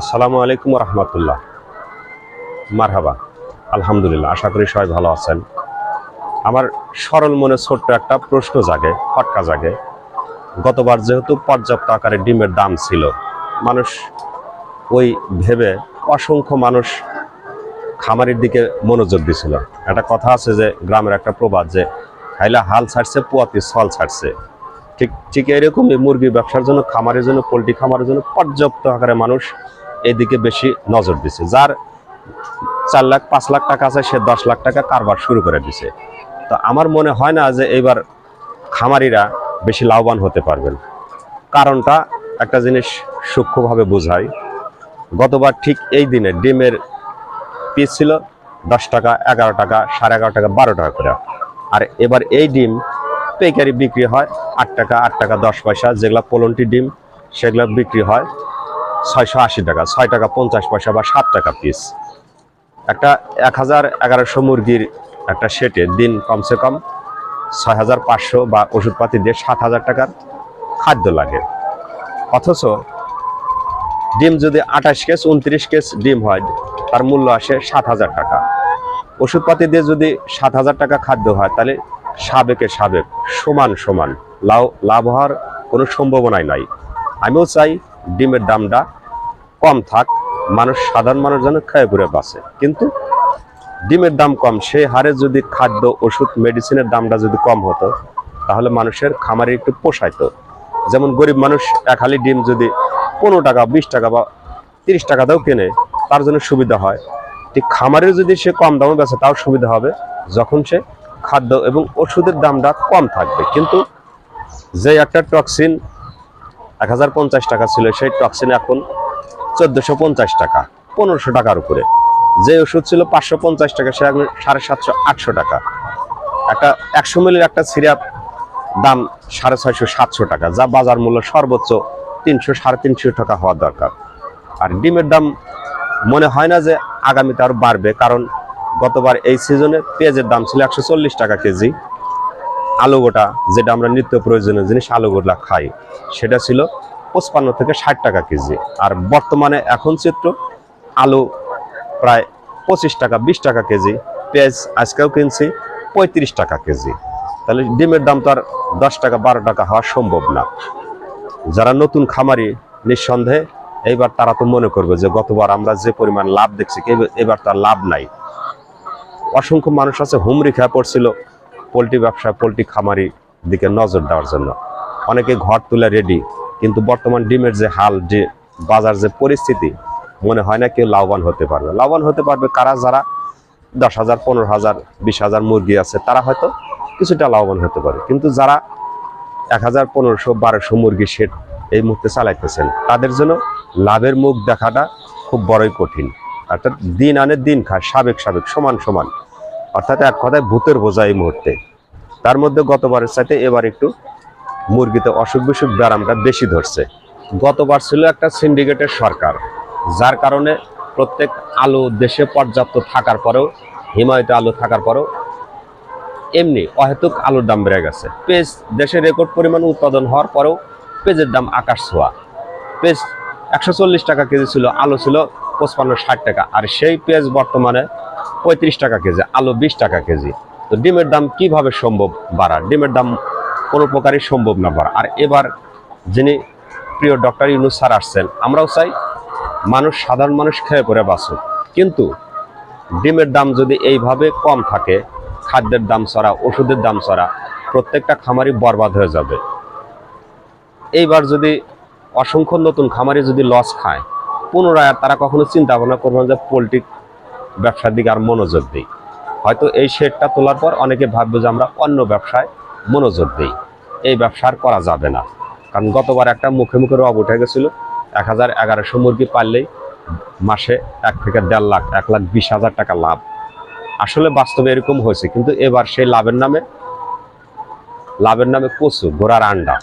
আসসালামু আলাইকুম রহমতুল্লাহ। মারহাবা। আলহামদুলিল্লাহ, আশা করি সবাই ভালো আছেন। আমার সরল মনে ছোট্ট একটা প্রশ্ন জাগে, ফটকা জাগে। গতবার যেহেতু পর্যাপ্ত আকারে ডিমের দাম ছিল, মানুষ ওই ভেবে অসংখ্য মানুষ খামারের দিকে মনোযোগ দিছিল। একটা কথা আছে যে, গ্রামের একটা প্রবাদ যে খাইলা হাল ছাড়ছে, পুয়াতি ছল ছাড়ছে। ঠিক ঠিক এরকমই মুরগি ব্যবসার জন্য, খামারের জন্য, পোলট্রি খামারের জন্য পর্যাপ্ত আকারে মানুষ এদিকে বেশি নজর দিছে। যার চার লাখ, পাঁচ লাখ টাকা আছে, সে দশ লাখ টাকা কারবার শুরু করে দিছে। তো আমার মনে হয় না যে এবার খামারিরা বেশি লাভবান হতে পারবেন। কারণটা একটা জিনিস সূক্ষ্মভাবে বোঝায় গতবার ঠিক এই দিনে ডিমের পিস ছিল দশ টাকা, এগারো টাকা, সাড়ে এগারো টাকা, বারো টাকা করে। আর এবার এই ডিম পেকারি বিক্রি হয় আট টাকা আট টাকা, দশ পয়সা। যেগুলো পোলন্টি ডিম, সেগুলো বিক্রি হয় ছয়শো আশি টাকা, ছয় টাকা পঞ্চাশ পয়সা বা সাত টাকা পিস একটা এক হাজার এগারোশো মুরগির একটা সেটে দিন কমসে কম ছয় হাজার পাঁচশো বা ওষুধপাতি দিয়ে সাত হাজার টাকার খাদ্য লাগে। অথচ ডিম যদি আঠাশ কেস, উনত্রিশ কেস ডিম হয়, তার মূল্য আসে সাত হাজার টাকা। ওষুধপাতি দিয়ে যদি সাত হাজার টাকা খাদ্য হয়, তাহলে সাবেকে সাবেক, সমান সমান। লাভ লাভ হওয়ার কোনো সম্ভাবনাই নাই। আমিও চাই ডিমের দামটা কম থাক, মানুষ সাধারণ মানুষ যেন খেয়ে ঘুরে বাঁচে। কিন্তু ডিমের দাম কম সেই হারে যদি খাদ্য, ওষুধ মেডিসিনের দামটা যদি কম হতো, তাহলে মানুষের খামারে একটু পোষাইতো। যেমন গরিব মানুষ এক হালি ডিম যদি পনেরো টাকা, বিশ টাকা বা তিরিশ টাকা দাও কেনে, তার জন্য সুবিধা হয়। ঠিক খামারে যদি সে কম দামে বেচে, তাও সুবিধা হবে যখন সে খাদ্য এবং ওষুধের দামটা কম থাকবে। কিন্তু যে একটা টক্সিন এক হাজার পঞ্চাশ টাকা ছিল, সেই টক্সিন এখন চোদ্দোশো পঞ্চাশ টাকা, পনেরোশো টাকার উপরে। যে ওষুধ ছিল পাঁচশো পঞ্চাশ টাকা, সে এখন সাড়ে সাতশো, আটশো টাকা। একটা একশো মিলির একটা সিরাপ দাম সাড়ে ছয়শো, সাতশো টাকা, যা বাজার মূল্য সর্বোচ্চ তিনশো, সাড়ে তিনশো টাকা হওয়া দরকার। আর ডিমের দাম মনে হয় না যে আগামীতে আরও বাড়বে, কারণ গতবার এই সিজনে পেঁয়াজের দাম ছিল একশো চল্লিশ টাকা কেজি। আলু গোটা, যেটা আমরা নিত্য প্রয়োজনীয় জিনিস আলু গোটা খাই, সেটা ছিল পঁচপান্ন থেকে ষাট টাকা কেজি। আর বর্তমানে এখন চিত্র, আলু প্রায় পঁচিশ টাকা, বিশ টাকা কেজি, পেঁয়াজ আজকেও কিনছি পঁয়ত্রিশ টাকা কেজি। তাহলে ডিমের দাম তো আর দশ টাকা, বারো টাকা হওয়া সম্ভব না। যারা নতুন খামারি, নিঃসন্দেহে এইবার তারা তো মনে করবে যে গতবার আমরা যে পরিমাণ লাভ দেখছি, এবার- তার লাভ নাই। অসংখ্য মানুষ আছে হুমরি খেয়ে পড়ছিল পোলট্রি ব্যবসা পোলট্রি খামারি দিকে নজর দেওয়ার জন্য। অনেকে ঘর তুলে রেডি কিন্তু বর্তমান ডিমের যে হাল, যে বাজার যে পরিস্থিতি, মনে হয় না কেউ লাভবান হতে পারবে। লাভবান হতে পারবে কারা? যারা দশ হাজার, পনেরো হাজার, বিশ হাজার মুরগি আছে, তারা হয়তো কিছুটা লাভবান হতে পারে। কিন্তু যারা এক হাজার, পনেরোশো, বারোশো মুরগি সেট এই মুহূর্তে চালাইতেছেন, তাদের জন্য লাভের মুখ দেখাটা খুব বড়ই কঠিন। অর্থাৎ দিন আনে দিন খায়, সাবেক সাবেক, সমান সমান। অর্থাৎ এক কথায় ভূতের বোঝা এই মুহূর্তে। তার মধ্যে গতবারের সাথে এবার একটু মুরগিতে অসুখ বিসুখ ব্যারামটা বেশি ধরছে। গতবার ছিল একটা সিন্ডিকেটের সরকার, যার কারণে প্রত্যেক আলু দেশে পর্যাপ্ত থাকার পরেও, হিমায়িত আলু থাকার পরেও এমনি অহেতুক আলুর দাম বেড়ে গেছে। পেঁয়াজ দেশে রেকর্ড পরিমাণ উৎপাদন হওয়ার পরেও পেঁয়াজের দাম আকাশ ছোঁয়া। পেঁয়াজ একশো টাকা কেজি ছিল, আলু ছিল পঁচপান্ন ষাট টাকা। আর সেই পেঁয়াজ বর্তমানে পঁয়ত্রিশ টাকা কেজি, আলু বিশ টাকা কেজি। তো ডিমের দাম কীভাবে সম্ভব বাড়া ডিমের দাম কোনো প্রকারই সম্ভব না বাড়া আর এবার যিনি প্রিয় ডক্টর ইউনুস স্যার আসছেন, আমরাও চাই মানুষ, সাধারণ মানুষ খেয়ে পরে বাঁচুক। কিন্তু ডিমের দাম যদি এইভাবে কম থাকে, খাদ্যের দাম ছড়া, ওষুধের দাম ছড়া, প্রত্যেকটা খামারই বরবাদ হয়ে যাবে। এইবার যদি অসংখ্য নতুন খামারি যদি লস খায়, পুনরায় তারা কখনো চিন্তা ভাবনা করবে না যে পোলট্রি ব্যবসার দিকে আর মনোযোগ দিই। হয়তো এই শেডটা তোলার পর অনেকে ভাববে যে আমরা অন্য ব্যবসায় মনোযোগ দিই। এই ব্যবসা করা যাবে না। কারণ গতবার একটা মুখে মুখে রব উঠে গেছিল, এক হাজার এগারোশো মুরগি পারলেই মাসে এক থেকে দেড় লাখ, এক লাখ বিশ হাজার টাকা লাভ। আসলে বাস্তবে এরকম হয়েছে, কিন্তু এবার সেই লাভের নামে লাভের নামে কচু ঘোড়ার আন্ডা।